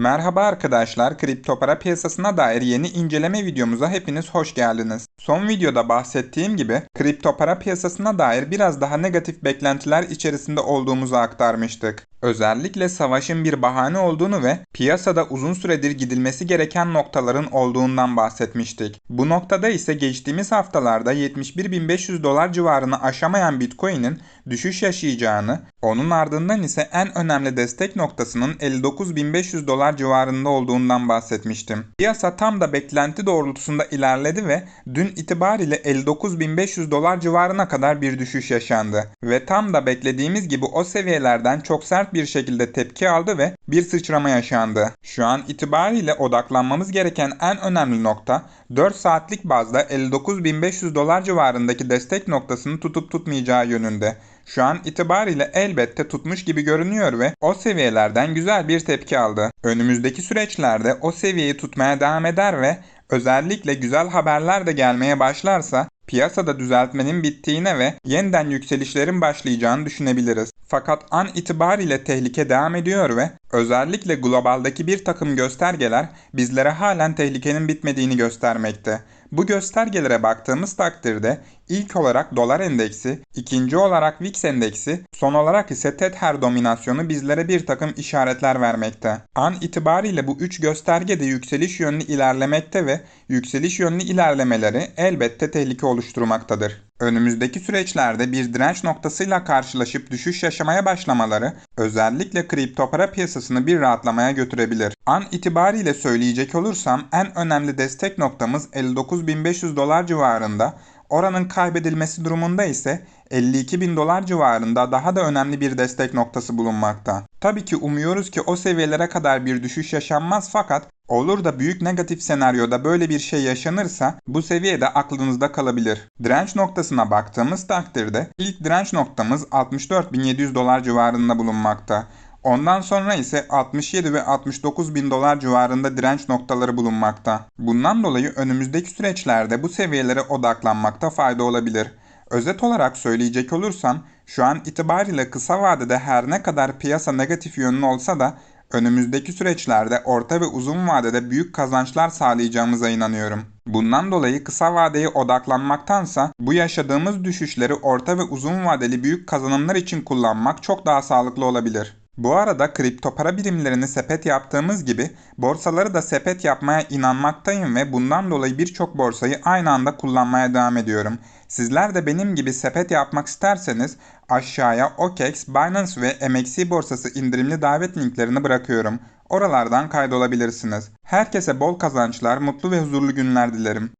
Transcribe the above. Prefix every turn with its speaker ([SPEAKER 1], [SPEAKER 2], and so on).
[SPEAKER 1] Merhaba arkadaşlar, kripto para piyasasına dair yeni inceleme videomuza hepiniz hoş geldiniz. Son videoda bahsettiğim gibi kripto para piyasasına dair biraz daha negatif beklentiler içerisinde olduğumuzu aktarmıştık. Özellikle savaşın bir bahane olduğunu ve piyasada uzun süredir gidilmesi gereken noktaların olduğundan bahsetmiştik. Bu noktada ise geçtiğimiz haftalarda 71.500 dolar civarını aşamayan Bitcoin'in düşüş yaşayacağını, onun ardından ise en önemli destek noktasının 59.500 dolar civarında olduğundan bahsetmiştim. Piyasa tam da beklenti doğrultusunda ilerledi ve dün itibariyle 59.500 dolar civarına kadar bir düşüş yaşandı. Ve tam da beklediğimiz gibi o seviyelerden çok sert bir şekilde tepki aldı ve bir sıçrama yaşandı. Şu an itibariyle odaklanmamız gereken en önemli nokta 4 saatlik bazda 59.500 dolar civarındaki destek noktasını tutup tutmayacağı yönünde. Şu an itibariyle elbette tutmuş gibi görünüyor ve o seviyelerden güzel bir tepki aldı. Önümüzdeki süreçlerde o seviyeyi tutmaya devam eder ve özellikle güzel haberler de gelmeye başlarsa piyasada düzeltmenin bittiğine ve yeniden yükselişlerin başlayacağını düşünebiliriz. Fakat an itibariyle tehlike devam ediyor ve özellikle globaldaki bir takım göstergeler bizlere halen tehlikenin bitmediğini göstermekte. Bu göstergelere baktığımız takdirde ilk olarak dolar endeksi, ikinci olarak VIX endeksi, son olarak ise Tether dominasyonu bizlere bir takım işaretler vermekte. An itibariyle bu üç gösterge de yükseliş yönlü ilerlemekte ve yükseliş yönlü ilerlemeleri elbette tehlike oluşturmaktadır. Önümüzdeki süreçlerde bir direnç noktasıyla karşılaşıp düşüş yaşamaya başlamaları özellikle kripto para piyasasını bir rahatlamaya götürebilir. An itibariyle söyleyecek olursam en önemli destek noktamız 59.500 dolar civarında Oranın kaybedilmesi durumunda ise 52 bin dolar civarında daha da önemli bir destek noktası bulunmakta. Tabii ki umuyoruz ki o seviyelere kadar bir düşüş yaşanmaz fakat olur da büyük negatif senaryoda böyle bir şey yaşanırsa bu seviyede aklınızda kalabilir. Direnç noktasına baktığımız takdirde ilk direnç noktamız 64.700 dolar civarında bulunmakta. Ondan sonra ise 67 ve 69 bin dolar civarında direnç noktaları bulunmakta. Bundan dolayı önümüzdeki süreçlerde bu seviyelere odaklanmakta fayda olabilir. Özet olarak söyleyecek olursam şu an itibariyle kısa vadede her ne kadar piyasa negatif yönlü olsa da önümüzdeki süreçlerde orta ve uzun vadede büyük kazançlar sağlayacağımıza inanıyorum. Bundan dolayı kısa vadeye odaklanmaktansa bu yaşadığımız düşüşleri orta ve uzun vadeli büyük kazanımlar için kullanmak çok daha sağlıklı olabilir. Bu arada kripto para birimlerini sepet yaptığımız gibi borsaları da sepet yapmaya inanmaktayım ve bundan dolayı birçok borsayı aynı anda kullanmaya devam ediyorum. Sizler de benim gibi sepet yapmak isterseniz aşağıya OKEX, Binance ve MXC borsası indirimli davet linklerini bırakıyorum. Oralardan kaydolabilirsiniz. Herkese bol kazançlar, mutlu ve huzurlu günler dilerim.